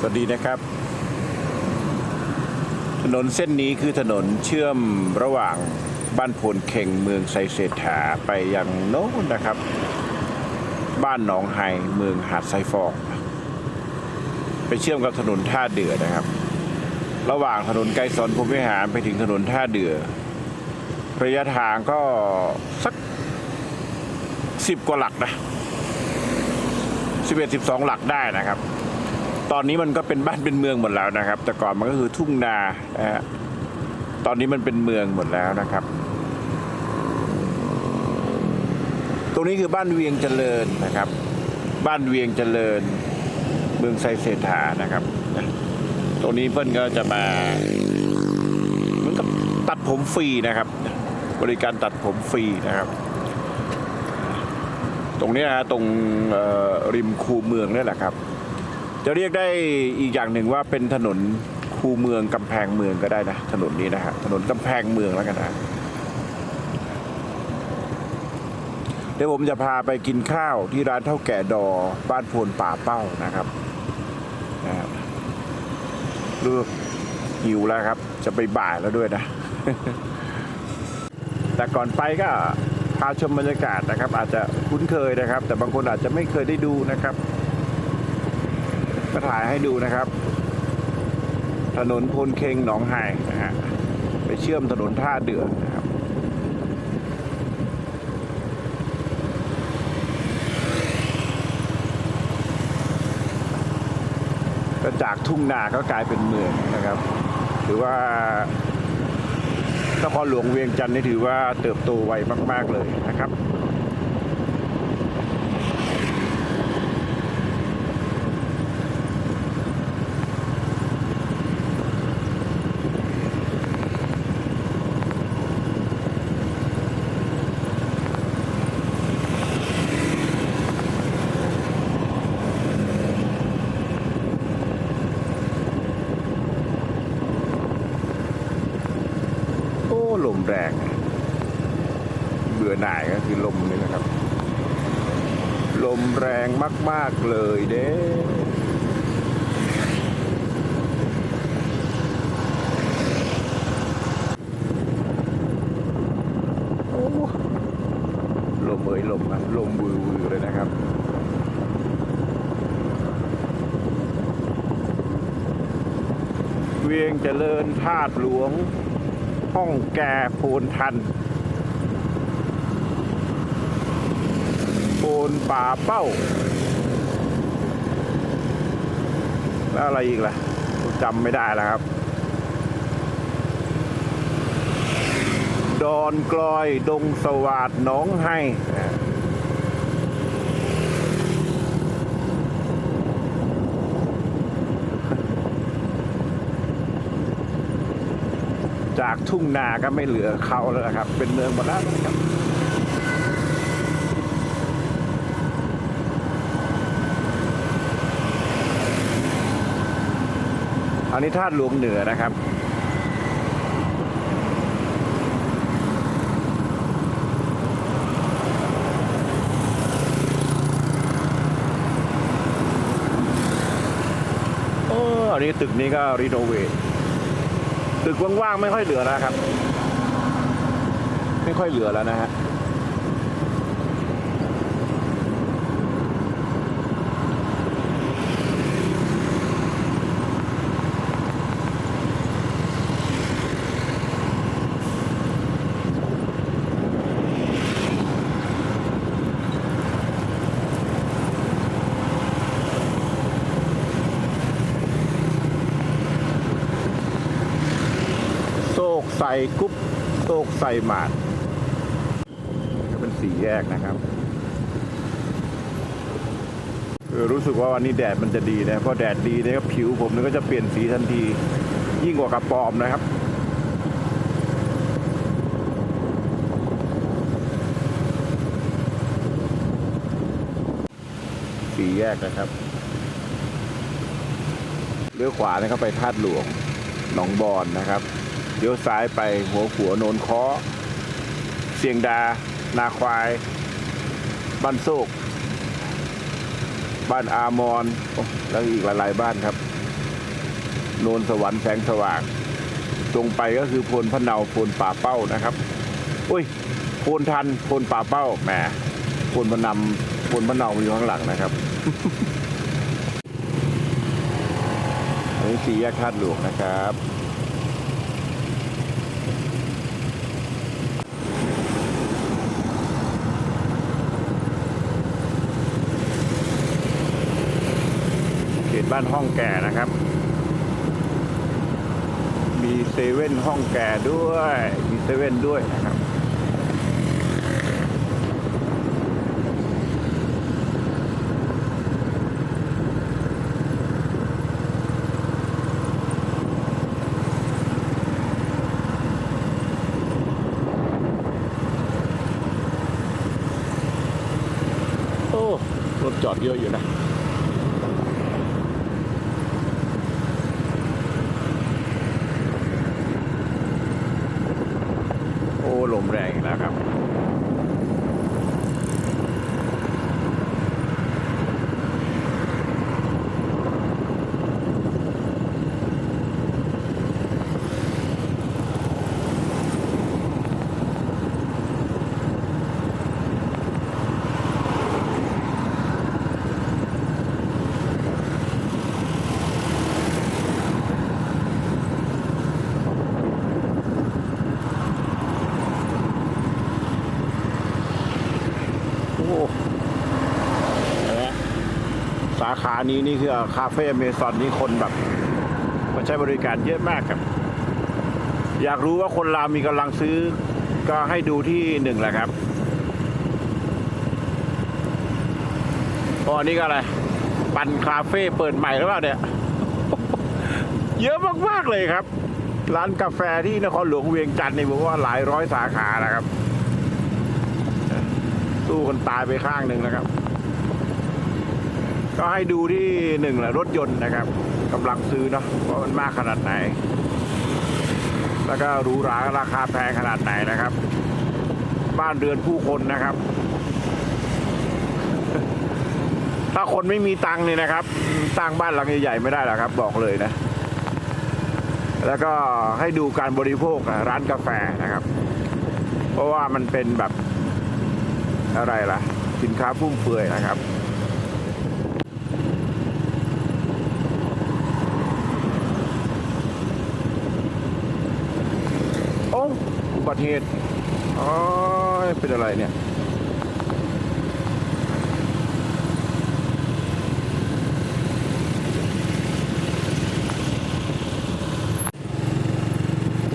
สวัสดีนะครับ ถนนเส้นนี้คือถนนเชื่อมระหว่างบ้านโพนเข่งเมืองไซเศรษฐาไปยังโน้นนะครับ บ้านหนองไฮเมืองหาดไซฟองไปเชื่อมกับถนนท่าเดือนะครับ ระหว่างถนนไกรสอนพรมวิหารไปถึงถนนท่าเดือระยะทางก็สักสิบกว่าหลักนะสิบเอ็ดสิบสองหลักได้นะครับ ตอนนี้มันก็เป็นบ้านเป็นเมืองหมดแล้วนะครับ แต่ก่อนมันก็คือทุ่งนานะฮะตอนนี้มันเป็นเมืองหมดแล้วนะครับ ตรงนี้คือบ้านเวียงเจริญนะครับ บ้านเวียงเจริญ เมืองไซเศรษฐานะครับ ตรงนี้เพื่อนก็จะมาเหมือนกับตัดผมฟรีนะครับ บริการตัดผมฟรีนะครับ ตรงนี้ยฮะตรงริมคูเมืองนี่แหละครับ จะเรียกได้อีกอย่างหนึ่งว่าเป็นถนนคูเมืองกำแพงเมืองก็ได้นะถนนนี้นะฮะถนนกำแพงเมืองแล้วกันนะเดี๋ยวผมจะพาไปกินข้าวที่ร้านเท่าแก่ดอบ้านโพนป่าเป้านะครับนะครับดูหิวแล้วครับ จะไปบ่ายแล้วด้วยนะ แต่ก่อนไปก็พาชมบรรยากาศนะครับ อาจจะคุ้นเคยนะครับ แต่บางคนอาจจะไม่เคยได้ดูนะครับ ก็ถ่ายให้ดูนะครับ ถนนพลเคงหนองไห่นะฮะไปเชื่อมถนนท่าเดือนะครับก็จากทุ่งนาก็กลายเป็นเมืองนะครับ ถือว่านครหลวงเวียงจันทร์นี่ถือว่าเติบโตไวมาก ๆ เลยนะครับ แรงเบื่อหน่ายก็คือลมนี่นะครับ ลมแรงมาก ๆ เลยเด้โอ้ลมเอ้ยลมอะลมวือวือเลยนะครับเวียงเจริญธาตุหลวง ห้องแก่โพนทัน ปูนป่าเป้า แล้วอะไรอีกล่ะจำไม่ได้แล้วครับ ดอนกลอยดงสวาดน้องให้ากทุ่งนาก็ไม่เหลือเขาแล้วนะครับ เป็นเมืองหมดแล้วนะครับอันนี้ธาตุหลวงเหนือนะครับ โอ้อันนี้ตึกนี้ก็รีโนเวท ตึกว่างๆไม่ค่อยเหลือแล้วครับ ไม่ค่อยเหลือแล้วนะฮะ ส่กุ๊บโศกใส่หมาดก็เป็นสี่แยกนะครับคือรู้สึกว่าวันนี้แดดมันจะดีนะเพราะแดดดีเนี่ยก็ผิวผมนี่ก็จะเปลี่ยนสีทันที ยิ่งกว่ากระปอมนะครับสี่แยกนะครับเลี้ยวขวานะครับไปธาตุหลวงหนองบอนนะครับ เลี้ยวซ้ายไปหัวขัวโนนคาะเสียงดา นาควาย บ้านโศก บ้านอามอนอแล้วอีกหลายๆบ้านครับ โนนสวรรค์แสงสว่าง ตรงไปก็คือโพนพะเนาโพนป่าเป้านะครับอุ้ยโพนทันโพนป่าเป้าแหมโพนพะนำโพนพะเนามันอยู่ข้างหลังนะครับอันนี้สี่แยกธาตุหลวงนะครับ เขตบ้านห้องแก่นะครับ มีเซเว่นห้องแก่ด้วย มีเซเว่นด้วยนะครับโอ้รถจอดเยอะอยู่นะ โอ้ลมแรงอีกแล้วครับ โอ้เห็นไหมสาขานี้นี่คือคาเฟ่เมซอนนี่คนแบบมาใช้บริการเยอะมากครับ อยากรู้ว่าคนลาวมีกำลังซื้อก็ให้ดูที่หนึ่งแหละครับอ๋อนี่ก็อะไร ปันคาเฟ่เปิดใหม่หรือเปล่าเนี่ย เยอะมากๆเลยครับ ร้านกาแฟที่นครหลวงเวียงจันทร์นี่ผมว่าหลายร้อยสาขานะครับ สู้กันตายไปข้างหนึ่งนะครับ ก็ให้ดูที่หนึ่งแหละรถยนต์นะครับกำลังซื้อเนาะว่ามันมากขนาดไหน แล้วก็หรูหราราคาแพงขนาดไหนนะครับ บ้านเรือนผู้คนนะครับ ถ้าคนไม่มีตังค์เนี่ยนะครับสร้างบ้านหลังใหญ่ๆไม่ได้หรอกครับ บอกเลยนะ แล้วก็ให้ดูการบริโภคร้านกาแฟนะครับ เพราะว่ามันเป็นแบบอะไรล่ะ สินค้าฟุ่มเฟือยนะครับ โอ้อุ บัติเหตุอ๋อเป็นอะไรเนี่ย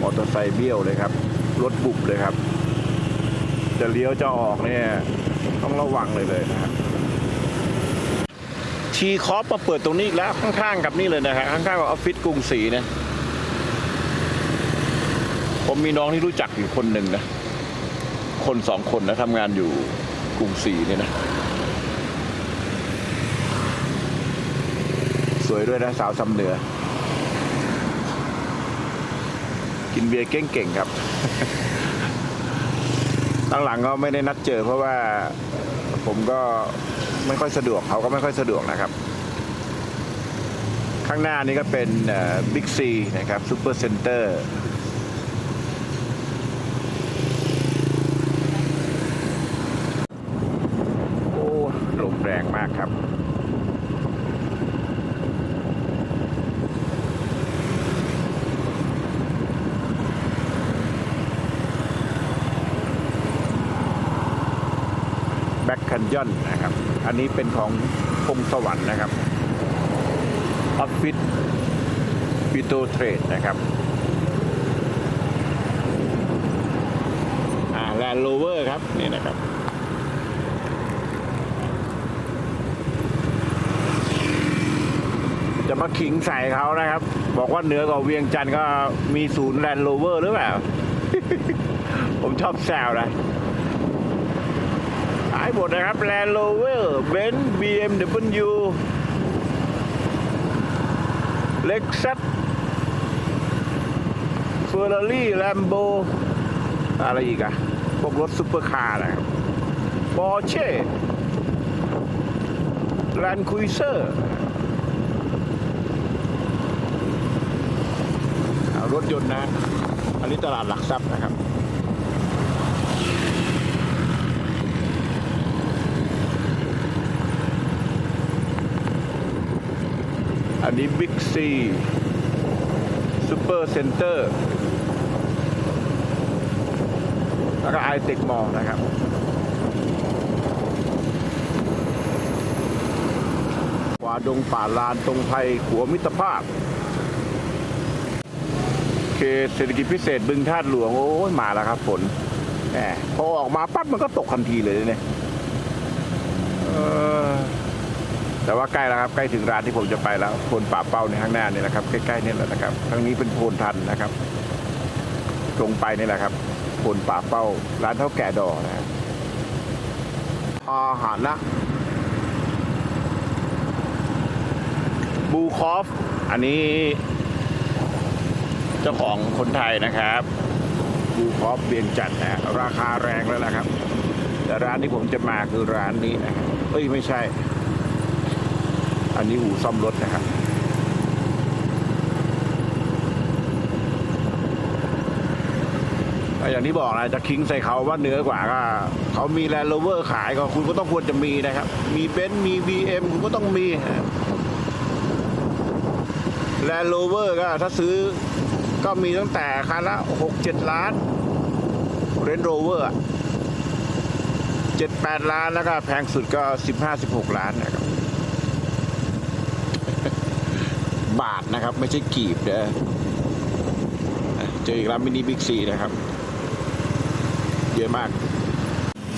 มอเตอร์ไซค์เบี้ยวเลยครับ รถบุบเลยครับ จะเลี้ยวจะออกเนี่ย ต้องระวังเลยเลยนะครับทีคอปมาเปิดตรงนี้อีกแล้วข้างๆกับนี่เลยนะฮะข้างๆกับออฟฟิศกรุงศรีนะ ผมมีน้องที่รู้จักอยู่คนหนึ่งนะ คนสองคนนะทำงานอยู่กรุงศรีเนี่ยนะ สวยด้วยนะ สาวสำเหนือ กินเบียร์เก่งๆครับ ตั้งหลังก็ไม่ได้นัดเจอเพราะว่าผมก็ไม่ค่อยสะดวกเขาก็ไม่ค่อยสะดวกนะครับ ข้างหน้านี้ก็เป็นบิ๊กซีนะครับซูเปอร์เซ็นเตอร์โอ้ลม แรงมากครับแบ็คคันยอนนะครับ อันนี้เป็นของพงสวรรค์นะครับ ออฟฟิศปิโตเทรดนะครับอ่าแลนด์โรเวอร์ครับ นี่นะครับ จะ มาขิงใส่เขานะครับ บอกว่าเหนือกว่าเวียงจันทร์ก็มีศูนย์แลนด์โรเวอร์หรือเปล่า ผมชอบแซวนะขายหมดนะครับ Land Rover Benz BMW Lexus Ferrari Lambo อร์รารี่แลมโบอะไรอีกอะพวกรถซุปเปอร์คาร์นะครับ Porsche Land Cruiser รถยนต์นะ อันนี้ตลาดหลักทรัพย์นะครับอันนี้บิ๊กซีซูเปอร์เซ็นเตอร์แล้วก็ไอเทคมอลนะครับ กว่าดงป่าลานตรงไทยขัวมิตรภาพ เขตเศรษฐกิจพิเศษบึงธาตุหลวงโอ้ยมาแล้วครับฝนแหมพอออกมาปั๊บมันก็ตกทันทีเลยเนี่ยแต่ว่าใกล้แล้วครับใกล้ถึงร้านที่ผมจะไปแล้วโพนป่าเป้าในข้างหน้านี่แหละครับใกล้ๆนี่แหละนะครับทางนี้เป็นโพนทันนะครับ ตรงไปนี่แหละครับโพนป่าเป้า ร้านเท่าแก่ดอนะอาหารนะบูคอฟ อันนี้ จ้าของคนไทยนะครับบูคอฟเบียงจันทน์นะราคาแรงแล้วนะครับ แต่ร้านที่ผมจะมาคือร้านนี้นะเอ้ยไม่ใช่ อันนี้อู่ซ่อมรถนะครับอย่างที่บอกนะจะคิงใส่เขาว่าเหนือกว่าก็เขามีแลนด์โรเวอร์ขายก็คุณก็ต้องควรจะมีนะครับ มีเบนซ์มี BM คุณก็ต้องมีแลนด์โรเวอร์ก็ถ้าซื้อ ก็มีตั้งแต่คันละหกเจ็ดล้านเรนโรเวอร์เจ็ดแปดล้านแล้วก็แพงสุดก็สิบห้าสิบหกล้านนะครับ บาทนะครับ ไม่ใช่กีบเด้อเจออีกแล้วมินิบิ๊กซีนะครับ เยอะมาก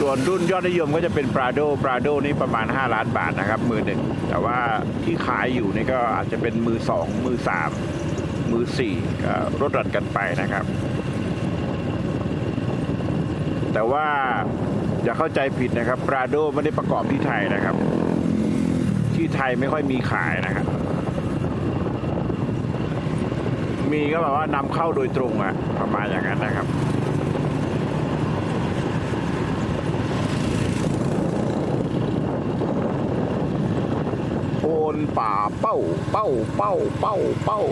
ส่วนรุ่นยอดนิยมก็จะเป็นปราโดปราโดนี่ประมาณ 5 ล้านบาทนะครับ มือหนึ่ง แต่ว่าที่ขายอยู่นี่ก็อาจจะเป็นมือสองมือสา มือสี่ก็ลดหลั่นกันไปนะครับ แต่ว่าอย่าเข้าใจผิดนะครับปราโดไม่ได้ประกอบที่ไทยนะครับ ที่ไทยไม่ค่อยมีขายนะครับ มีก็แบบว่านำเข้าโดยตรงอะประมาณอย่างนั้นนะครับโอนป่าเป้า เป้า เป้า เป้า เป้า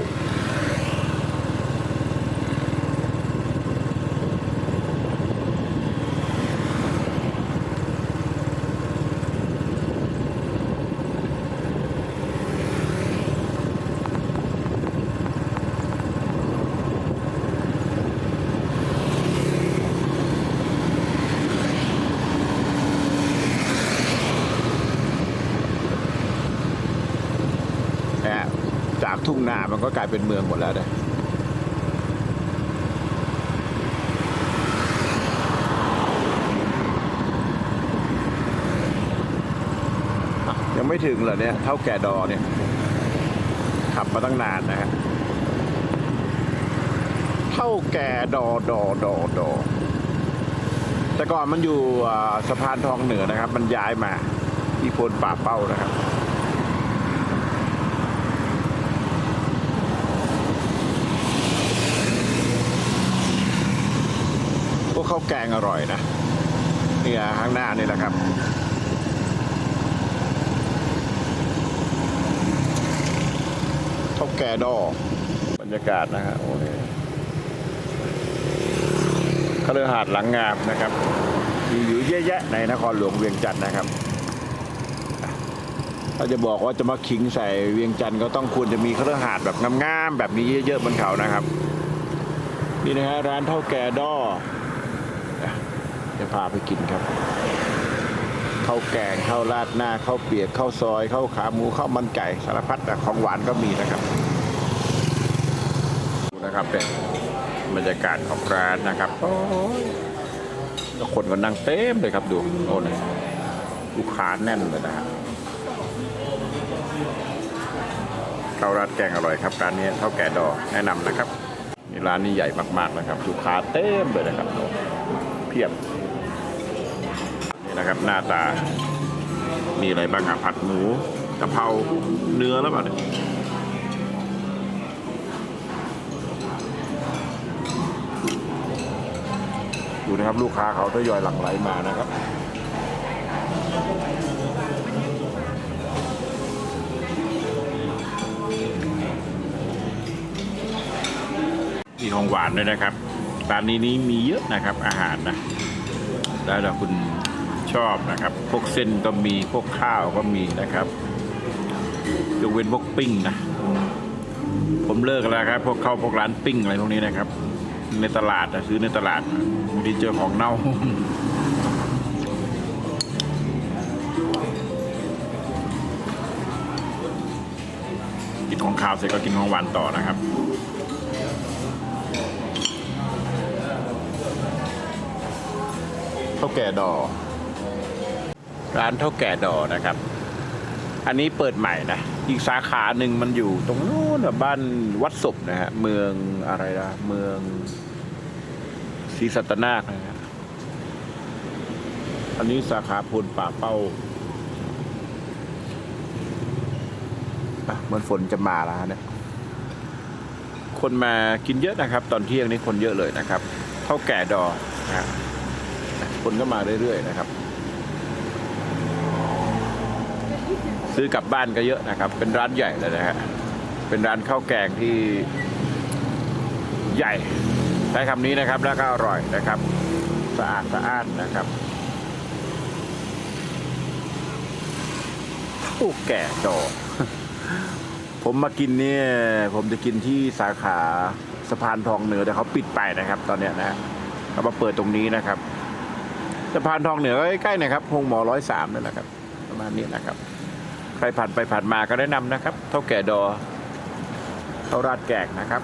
นะฮะจาก ทุ่งนา มันก็กลายเป็นเมืองหมดแล้วนะอะยังไม่ถึงเหรอเนี่ย เท่าแก่ดอเนี่ย ขับมาตั้งนานนะฮะเท่าแก่ดอดอดอดอแต่ก่อนมันอยู่สะพานทองเหนือนะครับ มันย้ายมาที่โพนป่าเป้านะครับ พวก ข้าวแกงอร่อยนะเนี่ยข้างหน้านี่แหละครับข้าวแกดอบรรยากาศนะฮะโอ้ยคฤหาสน์หลังงามนะครับมีอยู่เยอะแยะในนครหลวงเวียงจันทร์นะครับถ้าจะบอกว่าจะมาขิงใส่เวียงจันทร์ก็ต้องควรจะมีคฤหาสน์แบบงามๆแบบนี้เยอะๆบนเขานะครับ นี่นะฮะร้านเท่าแก่ดออะจะ พาไปกินครับข้าวแกงข้าวราดหน้าข้าวเปียกข้าวซอยข้าวขาหมูข้าวมันไก่สารพัดแต่ของหวานก็มีนะครับดูนะครับเป็นบรรยากาศของร้านนะครับโอ้ยแล้วคนก็นั่งเต็มเลยครับดูโอ้ยลูกค้าแน่นเลยนะฮะข้าวราดแกงอร่อยครับร้านนี้เท่าแก่ดอแนะนำนะครับร้านนี้ใหญ่มากๆนะครับ ลูกค้าเต็มเลยนะครับเพียบ นะครับ หน้าตา มีอะไรบ้างอะผัดหมูกะเพราเนื้อแล้วเปล่าเนี่ยดูนะครับลูกค้าเขาทยอยหลั่งไหลมานะครับมีของหวานด้วยนะครับร้านนี้นี้มีเยอะนะครับอาหารนะแล้วคุณ ชอบนะครับ พวกเส้นก็มีพวกข้าวก็มีนะครับยกเว้นพวกปิ้งนะผมเลิกแล้วครับ พวกเข้าพวกร้านปิ้งอะไรพวกนี้นะครับ ในตลาดนะซื้อในตลาดบางทีเจอของเน่ากินของข้าวเสร็จก็กินของหวานต่อนะครับเท่าแก่ดอก ร้านเท่าแก่ดอนะครับ อันนี้เปิดใหม่นะ อีกสาขาหนึ่งมันอยู่ตรงนู้นบ้านวัดศพนะฮะ เมืองอะไรนะเมืองศรีสัตนาคนะฮะอันนี้สาขาพลป่าเป้าเหมือนฝนจะมาแล้วเนี่ย คนมากินเยอะนะครับ ตอนเที่ยงนี้คนเยอะเลยนะครับเท่าแก่ดอนะคนก็มาเรื่อยๆนะครับ ซื้อกลับบ้านก็เยอะนะครับ เป็นร้านใหญ่เลยนะฮะเป็นร้านข้าวแกงที่ใหญ่ใช้คำนี้นะครับแล้วก็อร่อยนะครับ สะอาดสะอ้านนะครับโอ้แก่ดอกผมมากินเนี่ยผมจะกินที่สาขาสะพานทองเหนือแต่เขาปิดไปนะครับ ตอนเนี้ยนะฮะเขามาเปิดตรงนี้นะครับสะพานทองเหนือใกล้ๆนะครับพงหมอร้อยสามนั่นแหละครับ ประมาณนี้นะครับ ผ่านไปผ่านมาก็แนะนำนะครับเท่าแก่ดอเท่าราดแกกนะครับ